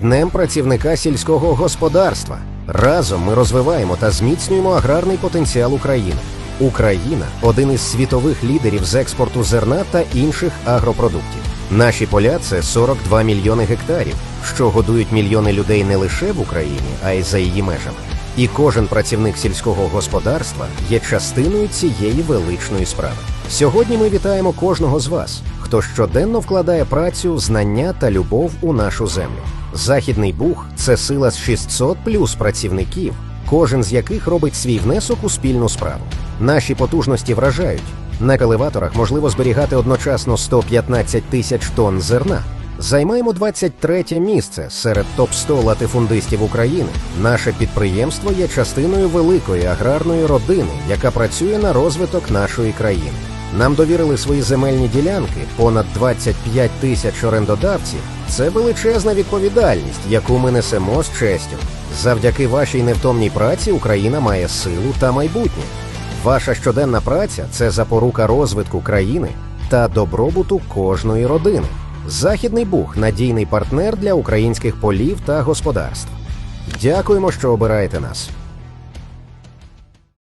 Днем працівника сільського господарства. Разом ми розвиваємо та зміцнюємо аграрний потенціал України. Україна один із світових лідерів з експорту зерна та інших агропродуктів. Наші поля це 42 мільйони гектарів, що годують мільйони людей не лише в Україні, а й за її межами. І кожен працівник сільського господарства є частиною цієї величної справи. Сьогодні ми вітаємо кожного з вас, хто щоденно вкладає працю, знання та любов у нашу землю. Західний Буг це сила з 600 плюс працівників, кожен з яких робить свій внесок у спільну справу. Наші потужності вражають. На каливаторах можливо зберігати одночасно 115 тисяч тонн зерна. Займаємо 23 місце серед топ-100 латифундистів України. Наше підприємство є частиною великої аграрної родини, яка працює на розвиток нашої країни. Нам довірили свої земельні ділянки понад 25 тисяч орендодавців. Це величезна відповідальність, яку ми несемо з честю. Завдяки вашій невтомній праці Україна має силу та майбутнє. Ваша щоденна праця це запорука розвитку країни та добробуту кожної родини. Західний Буг надійний партнер для українських полів та господарств. Дякуємо, що обираєте нас.